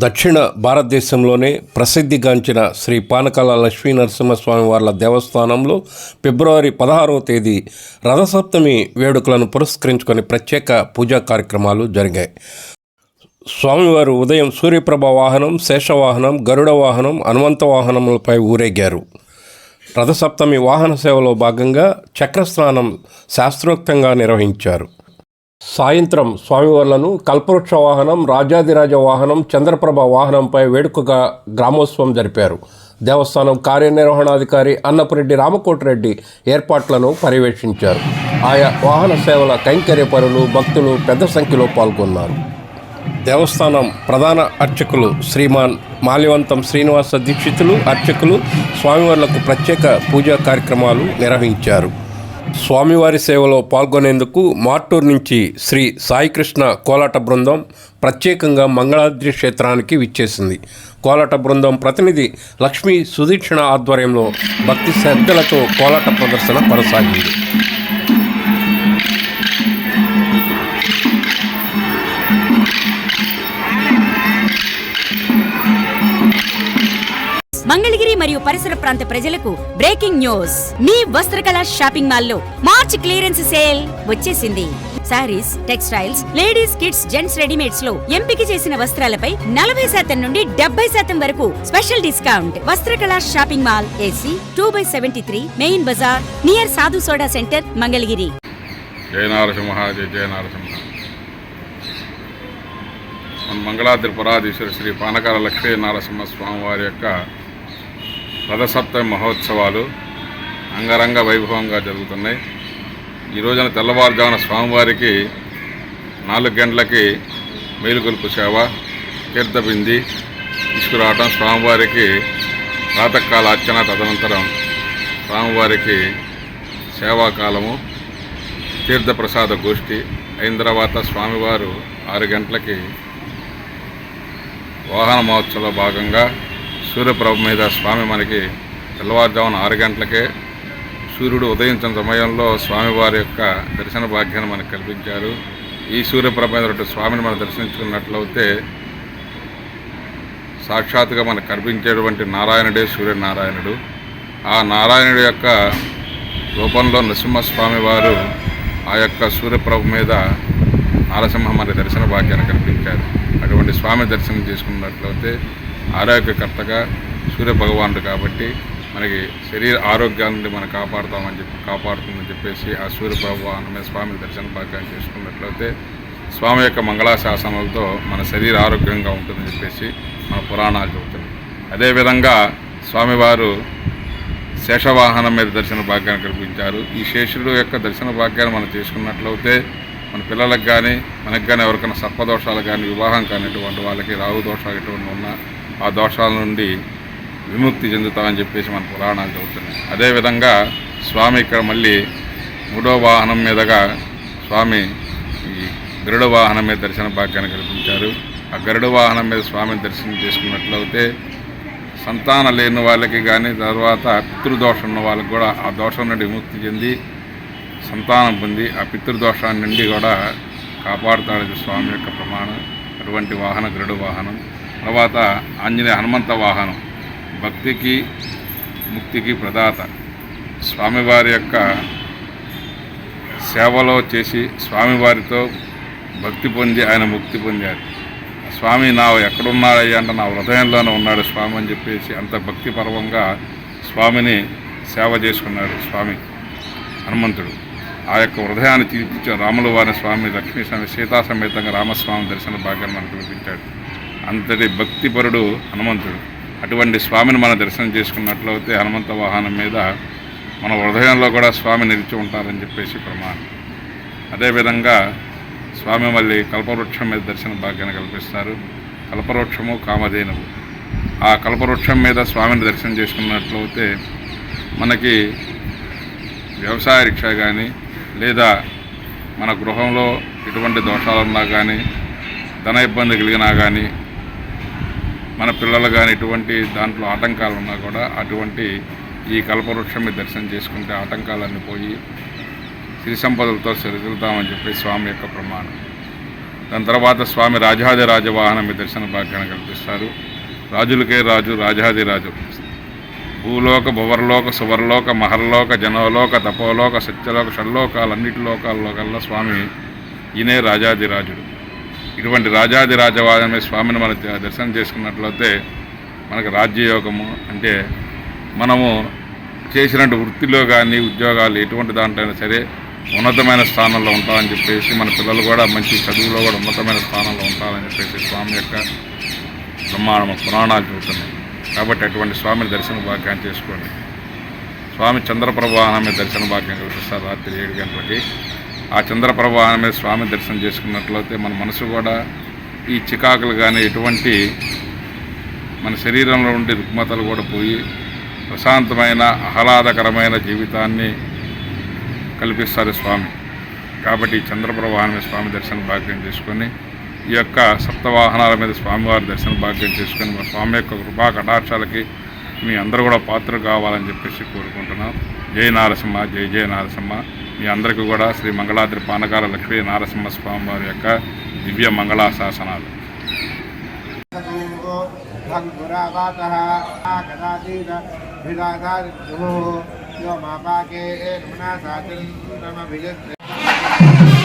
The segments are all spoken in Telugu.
దక్షిణ భారతదేశంలోనే ప్రసిద్ధిగాంచిన శ్రీ పానకాల లక్ష్మీ నరసింహస్వామి వార్ల దేవస్థానంలో ఫిబ్రవరి పదహారవ తేదీ రథసప్తమి వేడుకలను పురస్కరించుకొని ప్రత్యేక పూజా కార్యక్రమాలు జరిగాయి. స్వామివారు ఉదయం సూర్యప్రభ వాహనం శేషవాహనం గరుడ వాహనం హనుమంత వాహనములపై ఊరేగారు. రథసప్తమి వాహన సేవలో భాగంగా చక్రస్నానం శాస్త్రోక్తంగా నిర్వహించారు. సాయంత్రం స్వామివార్లను కల్పవృక్ష వాహనం రాజాదిరాజ వాహనం చంద్రప్రభ వాహనంపై వేడుకగా గ్రామోత్సవం జరిపారు. దేవస్థానం కార్యనిర్వహణాధికారి అన్నపురెడ్డి రామకోటిరెడ్డి ఏర్పాట్లను పర్యవేక్షించారు. ఆయా వాహన సేవల కైంకర్యపరులు భక్తులు పెద్ద సంఖ్యలో పాల్గొన్నారు. దేవస్థానం ప్రధాన అర్చకులు శ్రీమాన్ మాల్యవంతం శ్రీనివాస దీక్షితులు అర్చకులు స్వామివార్లకు ప్రత్యేక పూజా కార్యక్రమాలు నిర్వహించారు. స్వామివారి సేవలో పాల్గొనేందుకు మార్టూర్ నుంచి శ్రీ సాయికృష్ణ కోలాట బృందం ప్రత్యేకంగా మంగళాద్రి క్షేత్రానికి విచ్చేసింది. కోలాట బృందం ప్రతినిధి లక్ష్మీ సుదీక్షణ ఆధ్వర్యంలో భక్తి శ్రద్ధలతో కోలాట ప్రదర్శన కొనసాగింది. మంగళగిరి మరియు పరిసర ప్రాంత ప్రజలకు బ్రేకింగ్ న్యూస్. మీ వస్త్రకళ షాపింగ్ మాల్లో మార్చ్ క్లియరెన్స్ సేల్ వచ్చేసింది. Sarees textiles ladies kids gents రెడీమేడ్స్లో ఎంపిక చేసిన వస్త్రాలపై నలభై శాతం నుండి డెబ్బై శాతం వరకు special discount. Vastrakala shopping mall AC two by seventy three main bazaar near Sadhu soda centre Mangalagiri. జయ నరసింహ జయ జయ నరసింహ. మన మంగళాద్రి శ్రీ పానకాల లక్ష్మీ నరసింహ స్వామి వారి యొక్క రథసప్తమి మహోత్సవాలు అంగరంగ వైభవంగా జరుగుతున్నాయి. ఈ రోజున తెల్లవారుజామున స్వామివారికి నాలుగు గంటలకి మేలుకొలుపు సేవ తీర్థబింది తీసుకురావటం స్వామివారికి ప్రాతకాల అర్చన తదనంతరం స్వామివారికి సేవాకాలము తీర్థప్రసాద గోష్ఠి అయిన తర్వాత స్వామివారు ఆరు గంటలకి వాహన మహోత్సవంలో భాగంగా సూర్యప్రభ మీద స్వామి మనకి తెల్లవారుజామున ఆరు గంటలకే సూర్యుడు ఉదయించిన సమయంలో స్వామివారి యొక్క దర్శన భాగ్యాన్ని మనకు కల్పించారు. ఈ సూర్యప్రభ మీద స్వామిని మనం దర్శించుకున్నట్లయితే సాక్షాత్తుగా మనకు కనిపించేటువంటి నారాయణుడే సూర్యనారాయణుడు. ఆ నారాయణుడి యొక్క రూపంలో నరసింహస్వామి వారు ఆ యొక్క సూర్యప్రభ మీద నారసింహ మరి దర్శన భాగ్యాన్ని కల్పించారు. అటువంటి స్వామి దర్శనం చేసుకున్నట్లయితే ఆరోగ్యకర్తగా సూర్యభగవానుడు కాబట్టి మనకి శరీర ఆరోగ్యాన్ని మనం కాపాడుతామని చెప్పి కాపాడుతుందని చెప్పేసి ఆ సూర్యభగవాను మీద స్వామి దర్శన భాగ్యాన్ని చేసుకున్నట్లయితే స్వామి యొక్క మంగళాశాసనాలతో మన శరీర ఆరోగ్యంగా ఉంటుందని చెప్పేసి మన పురాణాలు చెబుతున్నాయి. అదేవిధంగా స్వామివారు శేషవాహనం మీద దర్శన భాగ్యాన్ని కల్పించారు. ఈ శేషుడు యొక్క దర్శన భాగ్యాన్ని మనం చేసుకున్నట్లయితే మన పిల్లలకు కానీ మనకు కానీ ఎవరికైనా సర్పదోషాలు కానీ వివాహం కానిటువంటి వాళ్ళకి రాహు దోషాలు ఇటువంటి ఉన్నా ఆ దోషాల నుండి విముక్తి చెందుతామని చెప్పేసి మన పురాణాలు చెబుతున్నాయి. అదేవిధంగా స్వామి ఇక్కడ మళ్ళీ మూడో వాహనం మీదగా స్వామి ఈ గరుడ వాహనం మీద దర్శన భాగ్యాన్ని కల్పించారు. ఆ గరుడ వాహనం మీద స్వామిని దర్శనం చేసుకున్నట్లయితే సంతానం లేని వాళ్ళకి కానీ తర్వాత పితృదోషం ఉన్న వాళ్ళకి కూడా ఆ దోషం నుండి విముక్తి చెంది సంతానం పొంది ఆ పితృదోషాన్ని నుండి కూడా కాపాడుతాడు స్వామి యొక్క ప్రమాణం. అటువంటి వాహన గరుడు వాహనం. తర్వాత ఆంజనేయ హనుమంత వాహనం భక్తికి ముక్తికి ప్రదాత. స్వామివారి యొక్క సేవలో చేసి స్వామివారితో భక్తి పొంది ఆయన ముక్తి పొందారు స్వామి నా ఎక్కడున్నాడయ్యా? అంటే నా హృదయంలోనే ఉన్నాడు స్వామి అని చెప్పేసి అంత భక్తిపర్వంగా స్వామిని సేవ చేసుకున్నాడు స్వామి హనుమంతుడు. ఆ యొక్క హృదయాన్ని తీర్చిచ్చిన రాముల వారి స్వామి లక్ష్మీ స్వామి సీతా సమేతంగా రామస్వామి దర్శన భాగ్యాన్ని మనకు వినిపించాడు అంతటి భక్తిపరుడు హనుమంతుడు. అటువంటి స్వామిని మనం దర్శనం చేసుకున్నట్లయితే హనుమంత వాహనం మీద మన హృదయంలో కూడా స్వామి నిలిచి ఉంటారని చెప్పేసి ప్రమాణం. అదేవిధంగా స్వామి మళ్ళీ కల్పవృక్షం మీద దర్శన భాగ్యాన్ని కల్పిస్తారు. కల్పవృక్షము కామధేనువు. ఆ కల్పవృక్షం మీద స్వామిని దర్శనం చేసుకున్నట్లయితే మనకి వ్యవసాయ రిక్షా కానీ లేదా మన గృహంలో ఎటువంటి దోషాలు ఉన్నా కానీ ధన ఇబ్బంది కలిగినా కానీ మన పిల్లలు కానీ ఎటువంటి దాంట్లో ఆటంకాలు ఉన్నా కూడా అటువంటి ఈ కల్పవృక్షం మీద దర్శనం చేసుకుంటే ఆటంకాలన్నీ పోయి సిరి సంపదలతో సరిదిద్దామని చెప్పి స్వామి యొక్క ప్రమాణం. దాని తర్వాత స్వామి రాజాది రాజవాహనం మీద దర్శన భాగ్యాన్ని కల్పిస్తారు. రాజులకే రాజు రాజాది రాజు. భూలోక భువర్లోక సువర్లోక మహర్లోక జనోలోక తపోలోక సత్యలోక షణ్లోకాలన్నిటి లోకాల్లో కల్లా స్వామి ఈయనే రాజాదిరాజుడు ఇటువంటి రాజాది రాజవాదమే స్వామిని మనం దర్శనం చేసుకున్నట్లయితే మనకు రాజ్యయోగము అంటే మనము చేసినట్టు వృత్తిలో కానీ ఉద్యోగాలు ఎటువంటి దాంట్లో అయినా సరే ఉన్నతమైన స్థానంలో ఉంటామని చెప్పేసి మన పిల్లలు కూడా మంచి చదువులో కూడా ఉన్నతమైన స్థానంలో ఉంటారని చెప్పేసి స్వామి యొక్క బ్రహ్మాండ పురాణాలు చెబుతున్నాయి. కాబట్టి అటువంటి స్వామిని దర్శన భాగ్యాన్ని చేసుకోండి. స్వామి చంద్రప్రభానమే మీద దర్శన భాగ్యం కల్పిస్తారు రాత్రి ఏడు గంటలకి ఆ చంద్రప్రభానం మీద స్వామి దర్శనం చేసుకున్నట్లయితే మన మనసు కూడా ఈ చికాకులు కానీ ఎటువంటి మన శరీరంలో ఉండే రుగ్మతలు కూడా పోయి ప్రశాంతమైన ఆహ్లాదకరమైన జీవితాన్ని కల్పిస్తారు స్వామి. కాబట్టి ఈ చంద్రప్రవాహం మీద స్వామి దర్శన భాగ్యం చేసుకొని ఈ యొక్క సప్తవాహనాల మీద స్వామివారి దర్శన భాగ్యం చేసుకొని మా స్వామి యొక్క కృపా కటాక్షాలకి మీ అందరూ కూడా పాత్ర కావాలని చెప్పేసి కోరుకుంటున్నాం. జై నారసింహ జై జయ నారసింహ. మీ అందరికీ కూడా శ్రీ మంగళాద్రి పానకాల లక్ష్మీ నారసింహస్వామి వారి యొక్క దివ్య మంగళాశాసనాలు. శాసనాలు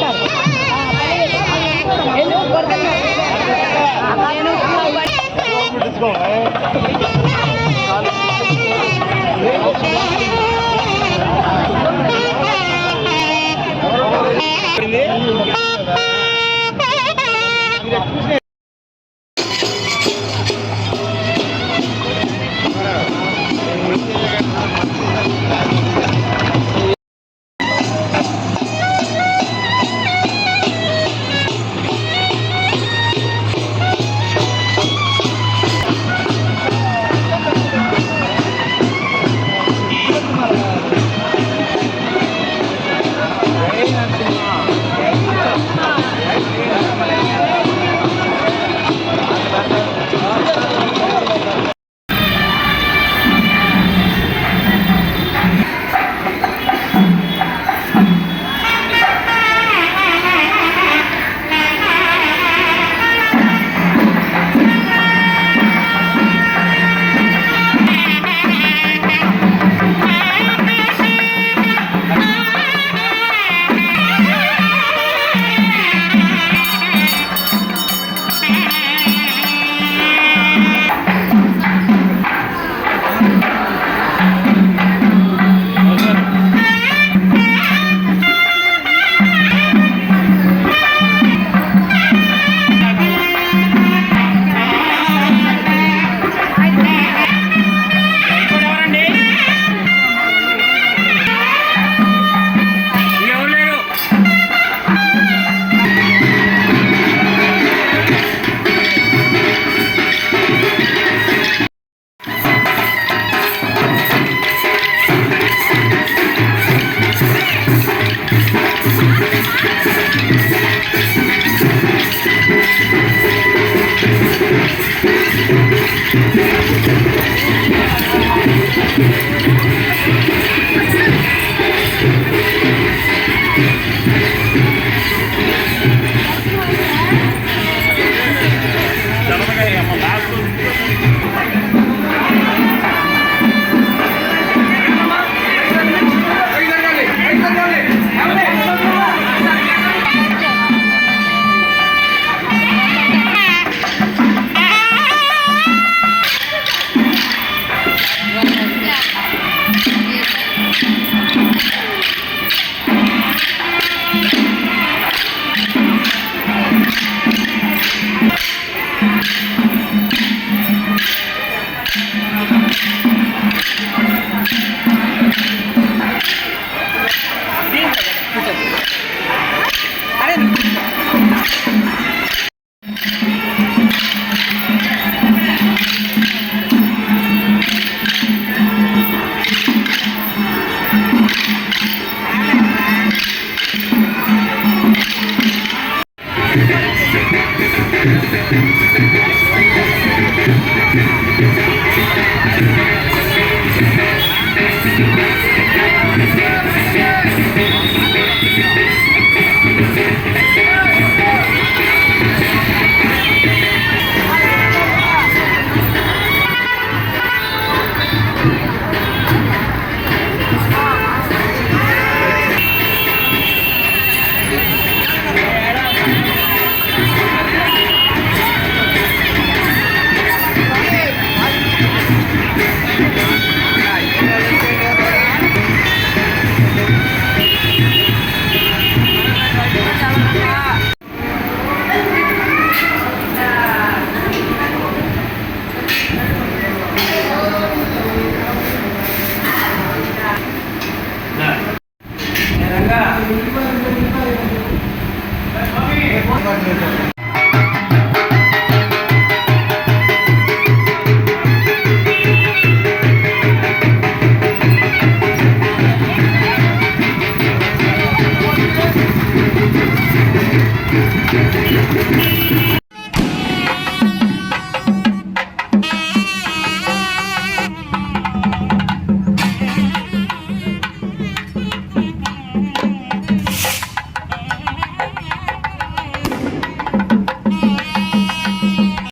ನಮಸ್ಕಾರ